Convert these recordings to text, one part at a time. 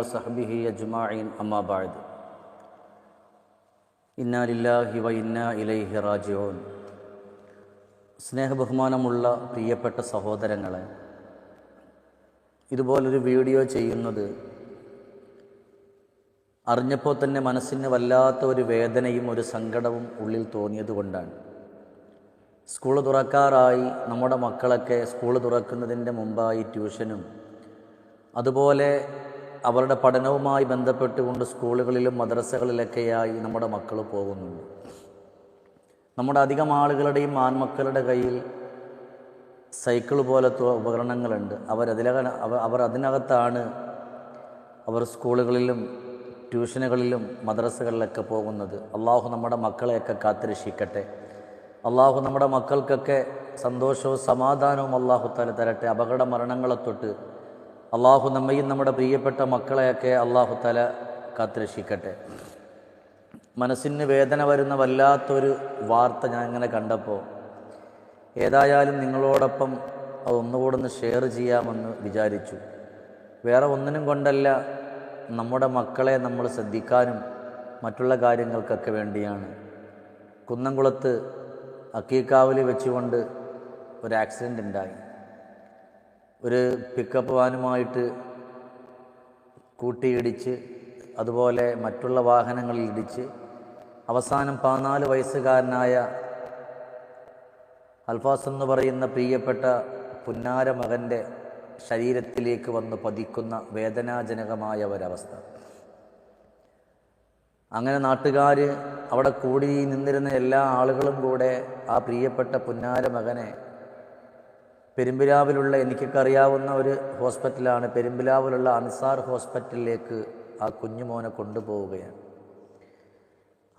വസഹബിഹി അജ്മാഇൻ അമ്മാബാദ് ഇന്നാലില്ലാഹി വ ഇന്ന ഇലൈഹി റാജിയോൻ സ്നേഹബഹുമാനമുള്ള പ്രിയപ്പെട്ട സഹോദരങ്ങളെ ഇതുപോലൊരു വീഡിയോ ചെയ്യുന്നത് അറിഞ്ഞപ്പോൾ തന്നെ മനസ്സിന് വല്ലാത്ത ഒരു വേദനയും ഒരു സങ്കടവും ഉള്ളിൽ തോന്നിയതുകൊണ്ടാണ് സ്കൂൾ തുറക്കാറായി നമ്മുടെ മക്കളൊക്കെ സ്കൂൾ തുറക്കുന്നതിന്റെ മുമ്പായി ട്യൂഷനും അതുപോലെ അവരുടെ പഠനവുമായി ബന്ധപ്പെട്ടുകൊണ്ട് സ്കൂളുകളിലും മദ്രസകളിലൊക്കെയായി നമ്മുടെ മക്കൾ പോകുന്നുണ്ട്. നമ്മുടെ അധികം ആളുകളുടെയും ആൺമക്കളുടെ കയ്യിൽ സൈക്കിൾ പോലത്തെ ഉപകരണങ്ങളുണ്ട്. അവരതിലക അവ- അവർ അതിനകത്താണ് അവർ സ്കൂളുകളിലും ട്യൂഷനുകളിലും മദ്രസകളിലൊക്കെ പോകുന്നത്. അള്ളാഹു നമ്മുടെ മക്കളെയൊക്കെ കാത്തിരക്ഷിക്കട്ടെ. അള്ളാഹു നമ്മുടെ മക്കൾക്കൊക്കെ സന്തോഷവും സമാധാനവും അള്ളാഹു തല തരട്ടെ. അപകട മരണങ്ങളെ തൊട്ട് അള്ളാഹു നമ്മയും നമ്മുടെ പ്രിയപ്പെട്ട മക്കളെയൊക്കെ അള്ളാഹു തല കാത്തുരക്ഷിക്കട്ടെ. മനസ്സിന് വേദന വരുന്ന വല്ലാത്തൊരു വാർത്ത ഞാൻ ഇങ്ങനെ കണ്ടപ്പോൾ ഏതായാലും നിങ്ങളോടൊപ്പം അതൊന്നുകൂടെ ഒന്ന് ഷെയർ ചെയ്യാമെന്ന് വിചാരിച്ചു. വേറെ ഒന്നിനും കൊണ്ടല്ല നമ്മുടെ മക്കളെ നമ്മൾ ശ്രദ്ധിക്കാനും മറ്റുള്ള കാര്യങ്ങൾക്കൊക്കെ വേണ്ടിയാണ്. കുന്നംകുളത്ത് അക്കീക്കാവിൽ വെച്ചുകൊണ്ട് ഒരു ആക്സിഡന്റ് ഉണ്ടായി. ഒരു പിക്കപ്പ് വാനുമായിട്ട് കൂട്ടിയിടിച്ച് അതുപോലെ മറ്റുള്ള വാഹനങ്ങളിൽ ഇടിച്ച് അവസാനം പതിനാല് വയസ്സുകാരനായ അൽഫാസ് എന്ന് പറയുന്ന പ്രിയപ്പെട്ട പുന്നാര മകന്റെ ശരീരത്തിലേക്ക് വന്ന് പതിക്കുന്ന വേദനാജനകമായ ഒരവസ്ഥ. അങ്ങനെ നാട്ടുകാർ അവിടെ കൂടി നിന്നിരുന്ന എല്ലാ ആളുകളും കൂടെ ആ പ്രിയപ്പെട്ട പുന്നാര മകനെ പെരുമ്പിലാവിലുള്ള എനിക്കൊക്കെ ഒരു ഹോസ്പിറ്റലാണ്. പെരുമ്പിലാവിലുള്ള അൻസാർ ഹോസ്പിറ്റലിലേക്ക് ആ കുഞ്ഞുമോനെ കൊണ്ടുപോവുകയാണ്.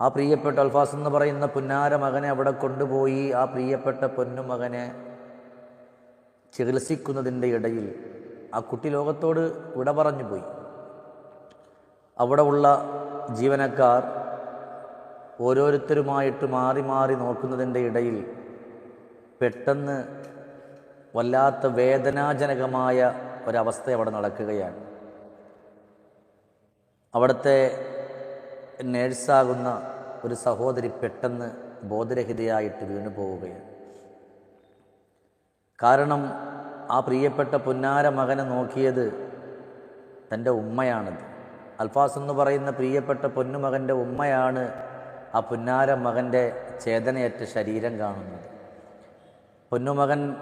ആ പ്രിയപ്പെട്ട അൽഫാസ് എന്ന് പറയുന്ന പുന്നാര മകനെ അവിടെ കൊണ്ടുപോയി ആ പ്രിയപ്പെട്ട പൊന്നുമകനെ ചികിത്സിക്കുന്നതിന്റെ ഇടയിൽ ആ കുട്ടി ലോകത്തോട് വിട പറഞ്ഞു പോയി. അവിടെ ഉള്ള ജീവനക്കാർ ഓരോരുത്തരുമായിട്ട് മാറി മാറി നോക്കുന്നതിന്റെ ഇടയിൽ പെട്ടെന്ന് വല്ലാത്ത വേദനാജനകമായ ഒരവസ്ഥ അവിടെ നടക്കുകയാണ്. അവിടുത്തെ നേഴ്സാകുന്ന ഒരു സഹോദരി പെട്ടെന്ന് ബോധരഹിതയായിട്ട് വീണു പോവുകയാണ്. കാരണം ആ പ്രിയപ്പെട്ട പുന്നാര മകനെ നോക്കിയത് തന്റെ ഉമ്മയാണത്. അൽഫാസ് എന്ന് പറയുന്ന പ്രിയപ്പെട്ട പൊന്നുമകന്റെ ഉമ്മയാണ് ആ പുന്നാര മകന്റെ ചേതനയറ്റ ശരീരം കാണുന്നത്. പൊന്നുമകൻ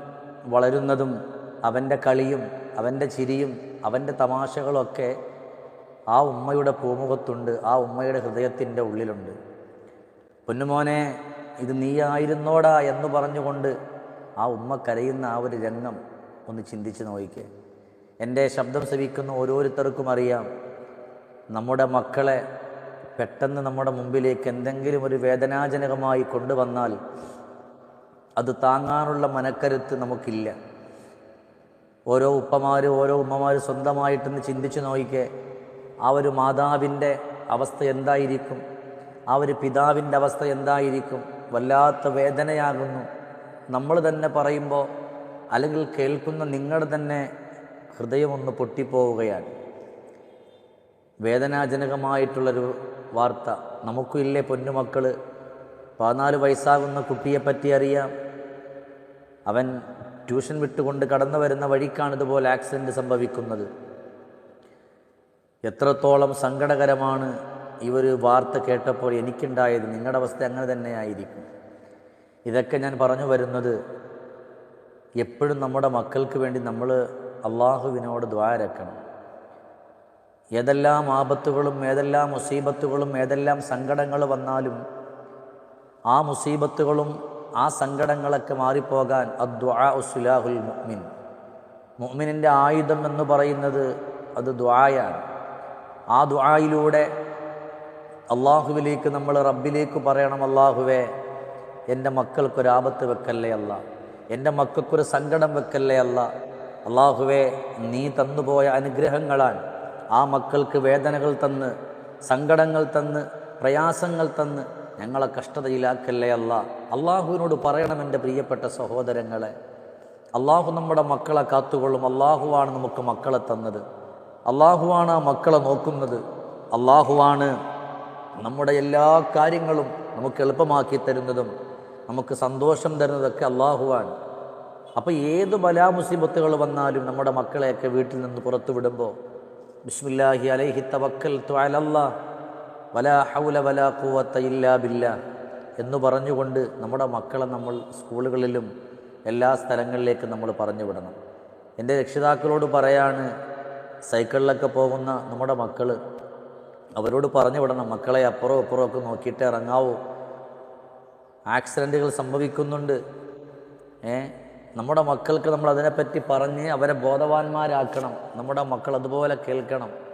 വളരുന്നതും അവന്റെ കളിയും അവന്റെ ചിരിയും അവന്റെ തമാശകളൊക്കെ ആ ഉമ്മയുടെ പൂമുഖത്തുണ്ട് ആ ഉമ്മയുടെ ഹൃദയത്തിന്റെ ഉള്ളിലുണ്ട്. പൊന്നുമോനെ ഇത് നീയായിരുന്നോടാ എന്ന് പറഞ്ഞുകൊണ്ട് ആ ഉമ്മ കരയുന്ന ആ ഒരു രംഗം ഒന്ന് ചിന്തിച്ച് നോക്കിക്കേ. എന്റെ ശബ്ദം ശ്രവിക്കുന്ന ഓരോരുത്തർക്കും അറിയാം നമ്മുടെ മക്കളെ പെട്ടെന്ന് നമ്മുടെ മുമ്പിലേക്ക് എന്തെങ്കിലും ഒരു വേദനാജനകമായി കൊണ്ടുവന്നാൽ അത് താങ്ങാനുള്ള മനക്കരുത്ത് നമുക്കില്ല. ഓരോ ഉപ്പമാർ ഓരോ ഉമ്മമാർ സ്വന്തമായിട്ടൊന്ന് ചിന്തിച്ചു നോക്കിക്കേ. ആ ഒരു മാതാവിന്റെ അവസ്ഥ എന്തായിരിക്കും? ആ ഒരു പിതാവിന്റെ അവസ്ഥ എന്തായിരിക്കും? വല്ലാത്ത വേദനയാകുന്നു. നമ്മൾ തന്നെ പറയുമ്പോൾ അല്ലെങ്കിൽ കേൾക്കുന്ന നിങ്ങളുടെ തന്നെ ഹൃദയമൊന്ന് പൊട്ടിപ്പോവുകയാണ്. വേദനാജനകമായിട്ടുള്ളൊരു വാർത്ത. നമുക്കും ഇല്ലേ പൊന്നുമക്കൾ പതിനാല് വയസ്സാകുന്ന കുട്ടിയെപ്പറ്റി അറിയാം. അവൻ ട്യൂഷൻ വിട്ടുകൊണ്ട് കടന്നു വരുന്ന വഴിക്കാണ് ഇതുപോലെ ആക്സിഡന്റ് സംഭവിക്കുന്നത്. എത്രത്തോളം സങ്കടകരമാണ് ഈ ഒരു വാർത്ത കേട്ടപ്പോൾ എനിക്കുണ്ടായത്. നിങ്ങളുടെ അവസ്ഥ അങ്ങനെ തന്നെയായിരിക്കും ഇതൊക്കെ ഞാൻ പറഞ്ഞു വരുന്നത് എപ്പോഴും നമ്മുടെ മക്കൾക്ക് വേണ്ടി നമ്മൾ അള്ളാഹുവിനോട് ദ്വാരക്കണം ഏതെല്ലാം ആപത്തുകളും ഏതെല്ലാം മുസീബത്തുകളും ഏതെല്ലാം സങ്കടങ്ങൾ വന്നാലും ആ മുസീബത്തുകളും ആ സങ്കടങ്ങളൊക്കെ മാറിപ്പോകാൻ അദ്വാ ഉസുലാഹുൽ മുഅ്മിൻ. മുഅ്മിനിന്റെ ആയുധം എന്ന് പറയുന്നത് അത് ദ്വായാണ് ആ ദ്വായിലൂടെ അള്ളാഹുവിലേക്ക് നമ്മൾ റബ്ബിലേക്ക് പറയണം അള്ളാഹുവേ എന്റെ മക്കൾക്കൊരാപത്ത് വെക്കല്ലേ അല്ല? എന്റെ മക്കൾക്കൊരു സങ്കടം വെക്കല്ലേ അല്ല? അള്ളാഹുവേ നീ തന്നുപോയ അനുഗ്രഹങ്ങളാൽ ആ മക്കൾക്ക് വേദനകൾ തന്ന് സങ്കടങ്ങൾ തന്ന് പ്രയാസങ്ങൾ തന്ന് ഞങ്ങളെ കഷ്ടതയിലാക്കല്ലേ അല്ല? അള്ളാഹുവിനോട് പറയണം എന്റെ പ്രിയപ്പെട്ട സഹോദരങ്ങളെ. അള്ളാഹു നമ്മുടെ മക്കളെ കാത്തുകൊള്ളും. അള്ളാഹുവാണ് നമുക്ക് മക്കളെ തന്നത്. അള്ളാഹുവാണ് ആ മക്കളെ നോക്കുന്നത്. അള്ളാഹുവാണ് നമ്മുടെ എല്ലാ കാര്യങ്ങളും നമുക്ക് എളുപ്പമാക്കി തരുന്നതും നമുക്ക് സന്തോഷം തരുന്നതൊക്കെ അള്ളാഹുവാണ്. അപ്പോൾ ഏത് ബലാ മുസീബത്തുകൾ വന്നാലും നമ്മുടെ മക്കളെയൊക്കെ വീട്ടിൽ നിന്ന് പുറത്തു വിടുമ്പോൾ ബിസ്മില്ലാഹി അലൈഹി തവക്കൽ ത്വാലല്ലാ വലാ ഹൗല വലാ കൂവത്ത ഇല്ലാ ബില്ല എന്ന് പറഞ്ഞുകൊണ്ട് നമ്മുടെ മക്കളെ നമ്മൾ സ്കൂളുകളിലും എല്ലാ സ്ഥലങ്ങളിലേക്കും നമ്മൾ പറഞ്ഞു വിടണം. എന്റെ രക്ഷിതാക്കളോട് പറയാണ് സൈക്കിളിലൊക്കെ പോകുന്ന നമ്മുടെ മക്കൾ അവരോട് പറഞ്ഞു വിടണം മക്കളെ അപ്പുറവും അപ്പുറവും ഒക്കെ നോക്കിയിട്ട് ഇറങ്ങാവൂ. ആക്സിഡന്റുകൾ സംഭവിക്കുന്നുണ്ട്. ഏ? നമ്മുടെ മക്കൾക്ക് നമ്മൾ അതിനെപ്പറ്റി പറഞ്ഞ് അവരെ ബോധവാന്മാരാക്കണം. നമ്മുടെ മക്കൾ അതുപോലെ കേൾക്കണം.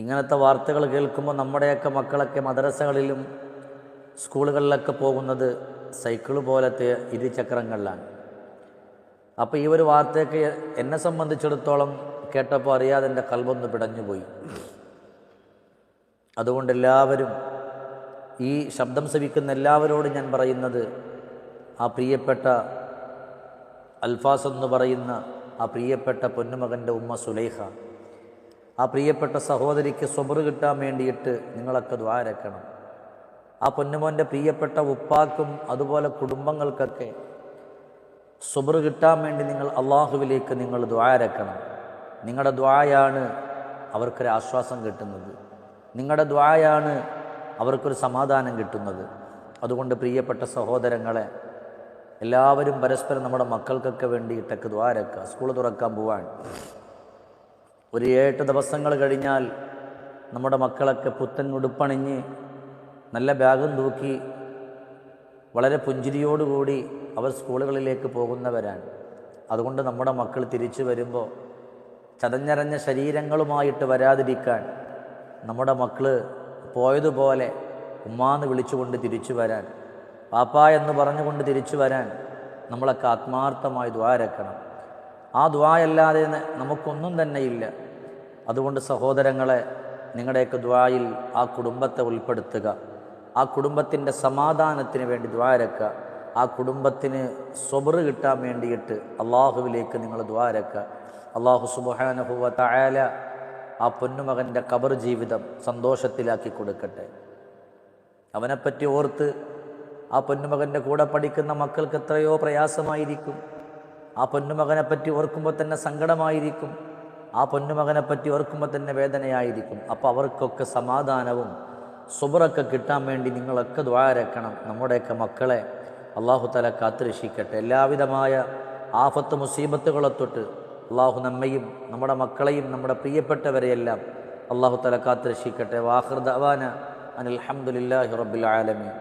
ഇങ്ങനത്തെ വാർത്തകൾ കേൾക്കുമ്പോൾ നമ്മുടെയൊക്കെ മക്കളൊക്കെ മദ്രസകളിലും സ്കൂളുകളിലൊക്കെ പോകുന്നത് സൈക്കിൾ പോലത്തെ ഇരുചക്രങ്ങളിലാണ്. അപ്പോൾ ഈ ഒരു വാർത്തയൊക്കെ എന്നെ സംബന്ധിച്ചിടത്തോളം കേട്ടപ്പോൾ അറിയാതെ എന്റെ കൽബൊന്ന് പിടഞ്ഞുപോയി. അതുകൊണ്ട് എല്ലാവരും ഈ ശബ്ദം ശ്രവിക്കുന്ന എല്ലാവരോടും ഞാൻ പറയുന്നത് ആ പ്രിയപ്പെട്ട അൽഫാസ് എന്ന് പറയുന്ന ആ പ്രിയപ്പെട്ട പൊന്നുമകന്റെ ഉമ്മ സുലൈഖ ആ പ്രിയപ്പെട്ട സഹോദരിക്ക് സ്വബർ കിട്ടാൻ വേണ്ടിയിട്ട് നിങ്ങളൊക്കെ ദ്വാരക്കണം ആ പൊന്നുമോന്റെ പ്രിയപ്പെട്ട ഉപ്പാക്കും അതുപോലെ കുടുംബങ്ങൾക്കൊക്കെ സുബർ കിട്ടാൻ വേണ്ടി നിങ്ങൾ അള്ളാഹുവിലേക്ക് നിങ്ങൾ ദ്വാരക്കണം നിങ്ങളുടെ ദ്വായാണ് അവർക്കൊരു ആശ്വാസം കിട്ടുന്നത്. നിങ്ങളുടെ ദ്വായാണ് അവർക്കൊരു സമാധാനം കിട്ടുന്നത്. അതുകൊണ്ട് പ്രിയപ്പെട്ട സഹോദരങ്ങളെ എല്ലാവരും പരസ്പരം നമ്മുടെ മക്കൾക്കൊക്കെ വേണ്ടിയിട്ടൊക്കെ ദ്വാരക്കുക സ്കൂൾ തുറക്കാൻ പോവാൻ. ഒരു ഏട്ട് ദിവസങ്ങൾ കഴിഞ്ഞാൽ നമ്മുടെ മക്കളൊക്കെ പുത്തൻ ഉടുപ്പണിഞ്ഞ് നല്ല ബാഗും തൂക്കി വളരെ പുഞ്ചിരിയോടുകൂടി അവർ സ്കൂളുകളിലേക്ക് പോകുന്നവരാണ്. അതുകൊണ്ട് നമ്മുടെ മക്കൾ തിരിച്ചു വരുമ്പോൾ ചതഞ്ഞരഞ്ഞ ശരീരങ്ങളുമായിട്ട് വരാതിരിക്കാൻ നമ്മുടെ മക്കൾ പോയതുപോലെ ഉമ്മാന്ന് വിളിച്ചുകൊണ്ട് തിരിച്ചു വരാൻ പാപ്പ എന്ന് പറഞ്ഞുകൊണ്ട് തിരിച്ചു വരാൻ നമ്മളൊക്കെ ആത്മാർത്ഥമായി ദ്വാരക്കണം. ആ ദ്വായല്ലാതെ നമുക്കൊന്നും തന്നെയില്ല അതുകൊണ്ട് സഹോദരങ്ങളെ നിങ്ങളുടെയൊക്കെ ദ്വായിൽ ആ കുടുംബത്തെ ഉൾപ്പെടുത്തുക. ആ കുടുംബത്തിന്റെ സമാധാനത്തിന് വേണ്ടി ദ്വാരക്കുക ആ കുടുംബത്തിന് സ്വബറ് കിട്ടാൻ വേണ്ടിയിട്ട് അള്ളാഹുവിലേക്ക് നിങ്ങൾ ദ്വാരക്കുക അള്ളാഹു സുബാനഹുവ തായാല ആ പൊന്നുമകന്റെ കബർ ജീവിതം സന്തോഷത്തിലാക്കി കൊടുക്കട്ടെ. അവനെപ്പറ്റി ഓർത്ത് ആ പൊന്നുമകന്റെ കൂടെ പഠിക്കുന്ന മക്കൾക്ക് എത്രയോ പ്രയാസമായിരിക്കും. ആ പൊന്നുമകനെപ്പറ്റി ഓർക്കുമ്പോൾ തന്നെ സങ്കടമായിരിക്കും. ആ പൊന്നുമകനെ പറ്റി ഓർക്കുമ്പോൾ തന്നെ വേദനയായിരിക്കും. അപ്പോൾ അവർക്കൊക്കെ സമാധാനവും സുബറൊക്കെ കിട്ടാൻ വേണ്ടി നിങ്ങളൊക്കെ ദ്വാരക്കണം നമ്മുടെയൊക്കെ മക്കളെ അള്ളാഹു തല കാത്തുരക്ഷിക്കട്ടെ. എല്ലാവിധമായ ആഫത്ത് മുസീബത്തുകളെ തൊട്ട് അള്ളാഹു നമ്മയും നമ്മുടെ മക്കളെയും നമ്മുടെ പ്രിയപ്പെട്ടവരെയെല്ലാം അള്ളാഹു തല കാത്തുരക്ഷിക്കട്ടെ. വാഹൃദാന അനിൽഹമുല്ലാഹി റബ്ബിൽ ആലമീൻ.